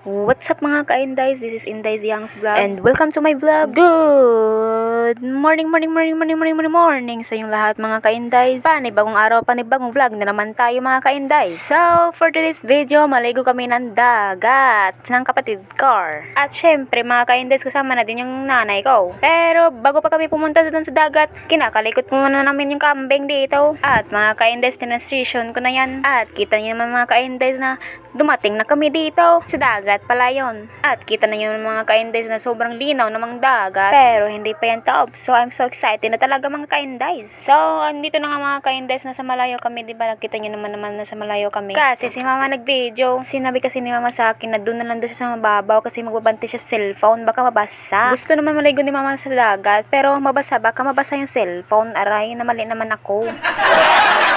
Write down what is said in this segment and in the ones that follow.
What's up mga ka-Indies? This is Indies Young's vlog and welcome to my vlog. Good morning, morning, morning, morning, morning, morning, morning sa inyong lahat mga ka-Indies. Panibagong araw, panibagong vlog na naman tayo mga ka-Indies. So, for today's video, maligo kami ng dagat ng kapatid Car. At syempre mga ka-Indies, kasama na din yung nanay ko. Pero bago pa kami pumunta doon sa dagat, kinakalikot muna namin yung kambing dito. At mga ka-Indies, tinastation ko na yan. At kita niyo naman mga ka-Indies na dumating na kami dito sa dagat pala yon. At kita na yung mga ka-Indies na sobrang linaw namang dagat. Pero hindi pa yan taob. So I'm so excited na talaga mga ka-Indies. So andito na nga mga ka-Indies na sa malayo kami. Di ba nakita niyo naman naman na sa malayo kami. Kasi si mama nag-video. Sinabi kasi ni mama sa akin na doon na lang daw siya sa mababaw kasi magbabante siya sa cellphone. Baka mabasa. Gusto naman maligo ni mama sa dagat. Pero mabasa. Baka mabasa yung cellphone. Aray, namali naman ako.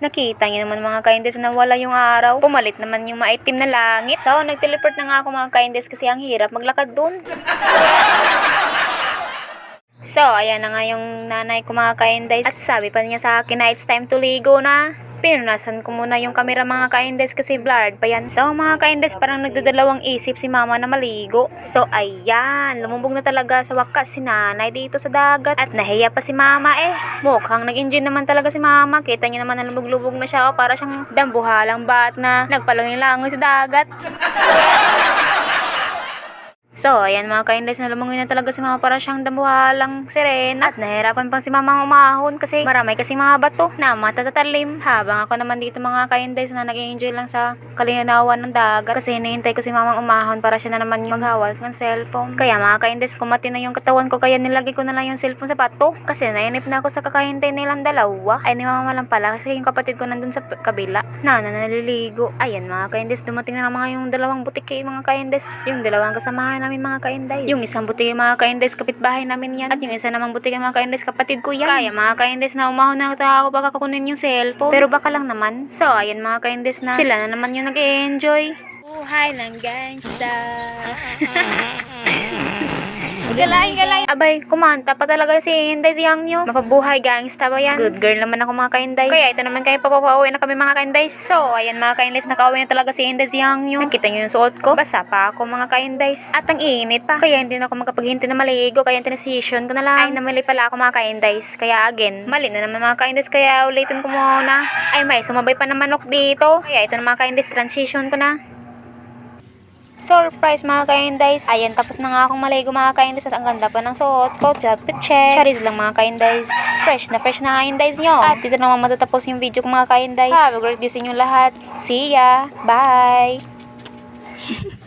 Nakita niyo naman mga kaindes na wala yung araw. Pumalit naman yung maitim na langit. So, nag-teleport na nga ako mga kaindes kasi ang hirap maglakad dun. So, ayan na nga yung nanay ko mga kaindes. At sabi pa niya sa akin na it's time to ligo na. Pinunasan ko muna yung camera mga kaindes kasi blurred pa yan. So mga kaindes parang nagdadalawang isip si mama na maligo. So ayan, lumubog na talaga sa wakas si nanay dito sa dagat. At nahiya pa si mama eh. Mukhang nag-enjoy naman talaga si mama. Kita niya naman na lumug-lubog na siya. O, para siyang dambuhalang bat na nagpalangin-langoy sa dagat. So, ayan mga kaindes na lumangoy na talaga si mama para siyang damuhalang sirena. At nahirapan pang si mama umahon kasi maramay kasi mga bato na matatatalim. Habang ako naman dito mga kaindes na nag-enjoy lang sa kalinawan ng dagat. Kasi hinihintay ko si mamang umahon para siya na naman yung maghawak ng cellphone. Kaya mga kaindes, kumati na yung katawan ko kaya nilagay ko na lang yung cellphone sa bato. Kasi nainip na ako sa kakahintay nilang dalawa. Ay ni mama lang pala kasi yung kapatid ko nandun sa kabila. Na, na naliligo. Ayan mga kaindes, dumating na mga yung dalawang butiki mga kaindes. Yung dalawang kasamahan namin mga kaindes. Yung isang butiki mga kaindes, kapitbahay namin yan. At yung isa namang butiki mga kaindes, kapatid ko yan. Kaya mga kaindes na umahon na ako baka kukunin yung cellphone. Pero baka lang naman. So, ayan mga kaindes na sila na naman yung nag-enjoy. Buhay ng gangsta. Galain, galain. Abay, kumanta pa talaga si Inday si Yang Nyo. Mapabuhay, gangsta ba yan? Good girl naman ako mga kainday. Kaya ito naman kayo papapauwi na kami mga kainday. So, ayan mga kaindays, nakauwi na talaga si Inday si Yang Nyo. Nakita nyo yung suot ko? Basa pa ako mga kaindays. At ang init pa. Kaya hindi na ako makapaghintay na maligo. Kaya tinasisyon ko na lang. Ay, namali pala ako mga kaindays. Kaya again, mali na naman mga kaindays. Kaya ulitin ko muna. Ay, may sumabay pa na manok dito. Kaya ito na mga kaindays, transition ko na. Surprise mga kaindays! Ayan, tapos na nga akong maligo mga kaindays at ang ganda pa ng suot ko. The check. Charis lang mga kaindays. Fresh na fresh na kaindays nyo. At dito naman matatapos yung video ko mga kaindays. Have a great day sa inyo lahat. See ya! Bye!